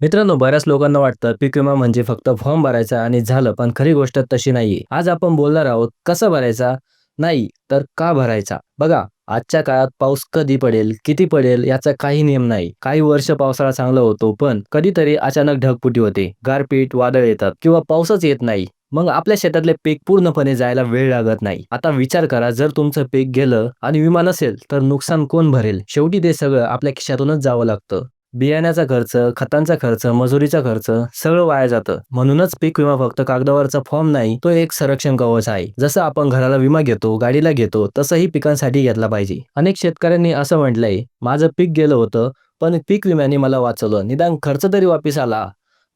मित्रांनो बऱ्याच लोकांना वाटतं पीक विमा म्हणजे फक्त फॉर्म भरायचा आणि झालं पण खरी गोष्ट तशी नाहीये. आज आपण बोलणार आहोत कसं भरायचा? नाही तर का भरायचा? बघा आजच्या काळात पाऊस कधी पडेल किती पडेल याचा काही नियम नाही. काही वर्ष पावसाळा चांगला होतो पण कधीतरी अचानक ढगफुटी होते. गारपीट वादळ येतात किंवा पाऊसच येत नाही. मग आपल्या शेतातले पीक पूर्णपणे जायला वेळ लागत नाही. आता विचार करा जर तुमचं पीक गेलं आणि विमा नसेल तर नुकसान कोण भरेल? शेवटी ते सगळं आपल्या खिशातूनच जावं लागतं. बियाण्याचा खर्च खतांचा खर्च मजुरीचा खर्च सगळं वाया जातं. म्हणूनच पीक विमा फक्त कागदावरचा फॉर्म नाही तो एक संरक्षण कवच आहे. जसं आपण घराला विमा घेतो गाडीला घेतो तसंही पिकांसाठी घेतला पाहिजे. अनेक शेतकऱ्यांनी असं म्हटलंय माझं पीक गेलं होतं पण पीक विम्याने मला वाचवलं. निदान खर्च तरी वापिस आला.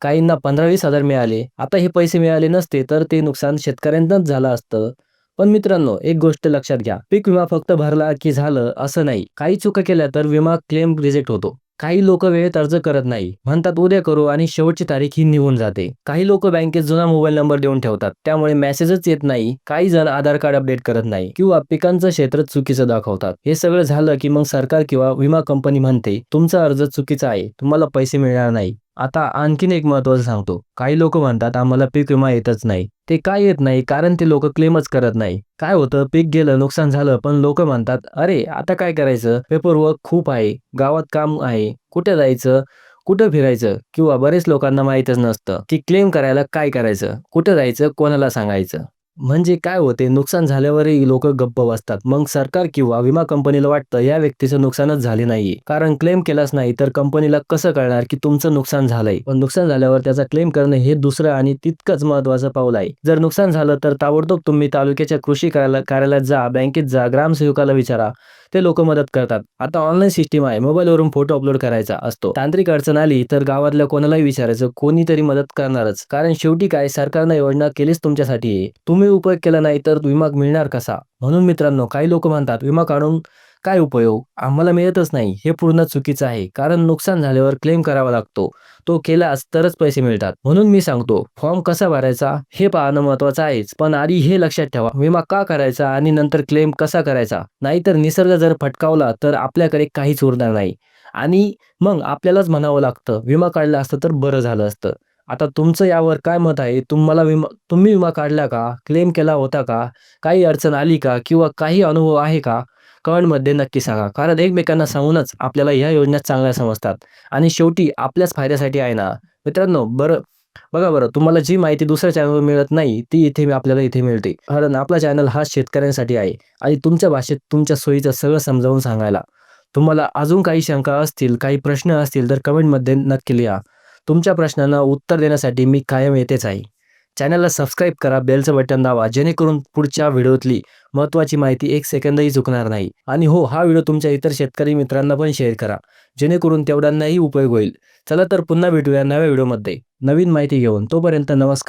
काहींना पंधरा वीस हजार मिळाले. आता हे पैसे मिळाले नसते तर ते नुकसान शेतकऱ्यांनाच झालं असतं. पण मित्रांनो एक गोष्ट लक्षात घ्या. पीक विमा फक्त भरला की झालं असं नाही. काही चुका केल्या तर विमा क्लेम रिजेक्ट होतो. काही लोक वेळेत अर्ज करत नाही. म्हणतात उद्या करू आणि शेवटची तारीख ही निघून जाते. काही लोक बँकेत जुना मोबाईल नंबर देऊन ठेवतात. त्यामुळे मेसेजच येत नाही. काही जण आधार कार्ड अपडेट करत नाही किंवा पिकांचं क्षेत्र चुकीचं दाखवतात. हे सगळं झालं की मग सरकार किंवा विमा कंपनी म्हणते तुमचा अर्ज चुकीचा आहे. तुम्हाला पैसे मिळणार नाही. आता आणखीन एक महत्वाचं सांगतो. काही लोक म्हणतात आम्हाला पीक विमा येतच नाही. ते काय येत नाही? कारण ते लोक क्लेमच करत नाही. काय होतं? पीक गेलं नुकसान झालं पण लोक म्हणतात अरे आता काय करायचं? पेपर वर्क खूप आहे गावात काम आहे. कुठे जायचं? कुठं फिरायचं? किंवा बरेच लोकांना माहीतच नसतं की क्लेम करायला काय करायचं? कुठं जायचं? कोणाला सांगायचं? म्हणजे काय होते? नुकसान झाल्यावरही लोक गप्प बसतात. मग सरकार किंवा विमा कंपनीला वाटतं या व्यक्तीचं नुकसानच झाले नाहीये. कारण क्लेम केलाच नाही तर कंपनीला कसं कळणार की तुमचं नुकसान झालंय? पण नुकसान झाल्यावर त्याचा क्लेम करणं हे दुसरं आणि तितकंच महत्वाचं पाऊल आहे. जर नुकसान झालं तर ताबडतोब तुम्ही तालुक्याच्या कृषी कार्यालयात जा बँकेत जा ग्रामसेवकाला विचारा. ते लोक मदत करतात. आता ऑनलाईन सिस्टीम आहे. मोबाईलवरून फोटो अपलोड करायचा असतो. तांत्रिक अडचण आली तर गावातल्या कोणालाही विचारायचं कोणीतरी मदत करणारच. कारण शेवटी काय सरकारनं योजना केलीच तुमच्यासाठी. आहे तुम्ही उपयोग केला नाही तर विमा मिळणार कसा? म्हणून मित्रांनो काही लोक म्हणतात विमा काढून काय उपयोग? आम्हाला मिळतच नाही. हे पूर्ण चुकीचं आहे. कारण नुकसान झाल्यावर क्लेम करावा लागतो. तो केलास तरच पैसे मिळतात. म्हणून मी सांगतो फॉर्म कसा भरायचा हे पाहणं महत्वाचं आहेच. पण आधी हे लक्षात ठेवा. विमा का करायचा आणि नंतर क्लेम कसा करायचा? नाहीतर निसर्ग जर फटकावला तर आपल्याकडे काहीच उरणार नाही. आणि मग आपल्यालाच म्हणावं लागतं विमा काढला असतं तर बरं झालं असतं. आता तुमचं यावर काय मत आहे? तुम्हाला विमा तुम्ही विमा काढला का? क्लेम केला होता का? काही अडचण आली का? किंवा काही अनुभव आहे का? कमेंटमध्ये नक्की सांगा. कारण एकमेकांना सांगूनच आपल्याला ह्या योजना चांगल्या समजतात. आणि शेवटी आपल्याच फायद्यासाठी आहे ना. मित्रांनो बरं बघा बरं तुम्हाला जी माहिती दुसऱ्या चॅनलवर मिळत नाही ती इथे मी- आपल्याला इथे मिळते. कारण आपला चॅनल हा शेतकऱ्यांसाठी आहे. आणि तुमच्या भाषेत तुमच्या सोयीचं सगळं समजावून सांगायला. तुम्हाला अजून काही शंका असतील काही प्रश्न असतील तर कमेंटमध्ये नक्की लिहा. तुमच्या प्रश्नांना उत्तर देण्यासाठी मी कायम येतेच आहे. चॅनलला सबस्क्राईब करा बेलचं बटन दाबा जेणेकरून पुढच्या व्हिडिओतली महत्त्वाची माहिती एक सेकंदही चुकणार नाही. आणि हो हा व्हिडिओ तुमच्या इतर शेतकरी मित्रांना पण शेअर करा. जेणेकरून तेवढ्यांनाही उपयोग होईल. चला तर पुन्हा भेटूया नव्या व्हिडिओमध्ये नवीन माहिती घेऊन तोपर्यंत नमस्कार.